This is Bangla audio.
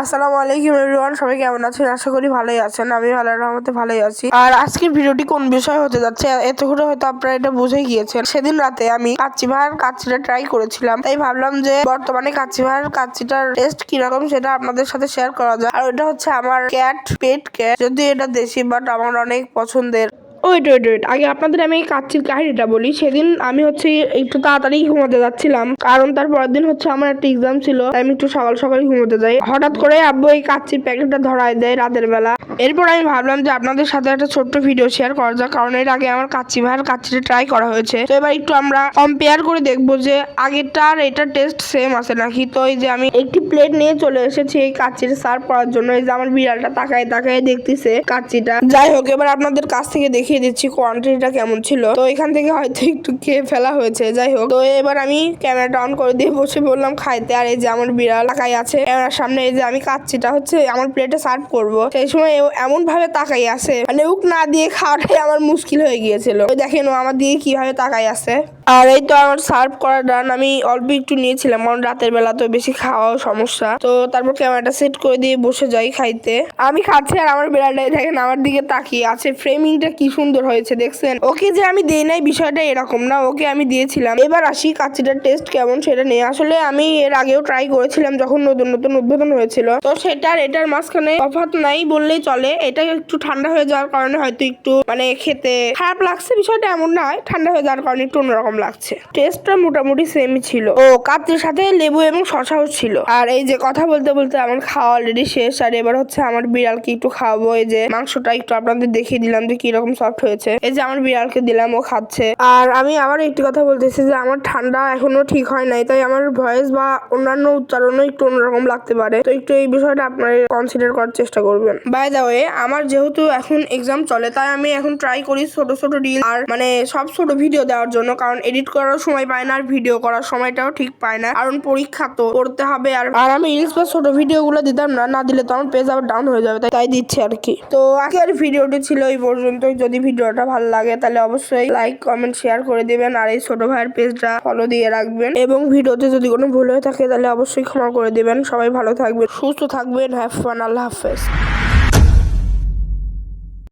আসসালামু আলাইকুম এভরিওয়ান সবাই কেমন আছেন? আশা করি ভালোই আছেন, আমি ভালো রহমতে ভালোই আছি। আর আজকের ভিডিওটি কোন বিষয় হতে যাচ্ছে এত করে হয়তো আপনারা এটা বুঝে গিয়েছেন। সেদিন রাতে আমি কাচ্চি ভাইয়ের কাচ্চিটা ট্রাই করেছিলাম, তাই ভাবলাম যে বর্তমানে কাচ্চি ভাইয়ের কাচ্চিটার টেস্ট কীরকম সেটা আপনাদের সাথে শেয়ার করা যায় আর এটা হচ্ছে আমার ক্যাট পেট ক্যাট যদি এটা দেশি বাট আমার অনেক পছন্দের। Wait wait wait. আগে আপনাদের আমি এই কাচ্চির কাহিনীটা বলি। সেদিন আমি হচ্ছে একটু তাড়াতাড়ি ঘুমাতে যাচ্ছিলাম। কারণ তার পরের দিন হচ্ছে আমার একটা এক্সাম ছিল আমি একটু সকাল সকাল ঘুমোতে যাই। হঠাৎ করে আব্বু এই কাচ্চির প্যাকেটটা ধরায় দেয় রাতের বেলা। এরপর আমি ভাবলাম যে আপনাদের সাথে একটা ছোট্ট ভিডিও শেয়ার করা যাক, কারণ এর আগে আমার কাচ্চি ভাইয়ের কাচ্চিটা ট্রাই করা হয়েছে। তো এবার একটু আমরা কম্পেয়ার করে দেখব যে আগেরটা আর এটার টেস্ট সেম আছে নাকি। তো এই যে আমি একটি প্লেট নিয়ে চলে এসেছি এই কাচ্চির সার্ভ করার জন্য। এই যে আমার বিড়ালটা তাকায় তাকায় দেখতেছে কাচ্চিটা। যাই হোক, এবার আপনাদের কাছ থেকে দেখিয়ে দিচ্ছি কোয়ান্টিটিটা কেমন ছিল। তো এখান থেকে হয়তো একটু খেয়ে ফেলা হয়েছে, যাই হোক। তো এবার আমি ক্যামেরাটা অন করে দিয়ে বসে বললাম খাইতে। আর এই যে আমার বিড়াল তাকাই আছে। ক্যামেরার সামনে এই যে আমি কাচ্চিটা হচ্ছে আমার প্লেটে সার্ভ করব। সেই সময় ও এমন ভাবে তাকাই আছে। মানে উক না দিয়ে খাওয়াটাই আমার মুশকিল হয়ে গিয়েছিল। ওই দেখেন ও আমার দিকে কীভাবে তাকাই আছে। আর এই তো আমার সার্ভ করা ডান আমি অল্প একটু নিয়েছিলাম, কারণ রাতের বেলা তো বেশি খাওয়াও সমস্যা। তো তারপর ক্যামেরাটা সেট করে দিয়ে বসে যাই খাইতে। আমি খাচ্ছি আর আমার বিড়ালটাই দেখেন আমার দিকে তাকিয়ে আছে। ফ্রেমিংটা কি সুন্দর হয়েছে, দেখছেন? ওকে যে আমি দেই নাই বিষয়টা এরকম না, ওকে আমি দিয়েছিলাম। এবার আসি কাচ্চিটার টেস্ট কেমন সেটা নিয়ে। আসলে আমি এর আগেও ট্রাই করেছিলাম যখন নতুন নতুন উদ্বোধন হয়েছিল। তো সেটার এটার মাঝখানে তফাৎ নাই বললেই চলে। এটা একটু ঠান্ডা হয়ে যাওয়ার কারণে হয়তো একটু মানে খেতে খারাপ লাগছে বিষয়টা এমন নয়। ঠান্ডা হয়ে যাওয়ার কারণে একটু অন্যরকম লাগছে। টেস্টটা মোটামুটি সেমই ছিল। ও কাচ্চির সাথে লেবু এবং শশাও ছিল। আর এই যে কথা বলতে বলতে আমার খাওয়া অলরেডি শেষ। আর এবার হচ্ছে আমার বিড়ালকে একটু খাওয়াবো। এই যে মাংসটা একটু আপনাদের দেখিয়ে দিলাম যে কীরকম সফট হয়েছে। এই যে আমার বিড়ালকে দিলাম, ও খাচ্ছে। আর আমি আবার একটি কথা বলতেছি যে আমার ঠান্ডা এখনও ঠিক হয় নাই। তাই আমার ভয়েস বা অন্যান্য উচ্চারণও একটু অন্যরকম লাগতে পারে। তো একটু এই বিষয়টা আপনারা কনসিডার করার চেষ্টা করবেন। বাই দা ওয়ে আমার যেহেতু এখন এক্সাম চলে, তাই আমি এখন ট্রাই করি ছোট ছোট রিল আর মানে সব ছোট ভিডিও দেওয়ার জন্য। কারণ এডিট করার সময় পায় না, আর ভিডিও করার সময়টাও ঠিক পায় না। কারণ পরীক্ষা তো পড়তে হবে, আর আর আমি রিলস বা ছোট ভিডিও গুলো দিতাম না না দিলে তো আমার পেজ আবার ডাউন হয়ে যাবে, তাই তাই দিচ্ছি আর কি। তো আজকের ভিডিওটি ছিল এই পর্যন্ত যদি ভিডিওটা ভালো লাগে, তাহলে অবশ্যই লাইক কমেন্ট শেয়ার করে দিবেন, আর এই ছোট ভাইয়ের পেজটা ফলো দিয়ে রাখবেন। এবং ভিডিওতে যদি কোনো ভুল হয়ে থাকে, তাহলে অবশ্যই ক্ষমা করে দিবেন। সবাই ভালো থাকবেন, সুস্থ থাকবেন হ্যাভ ফান আল্লাহ হাফেজ।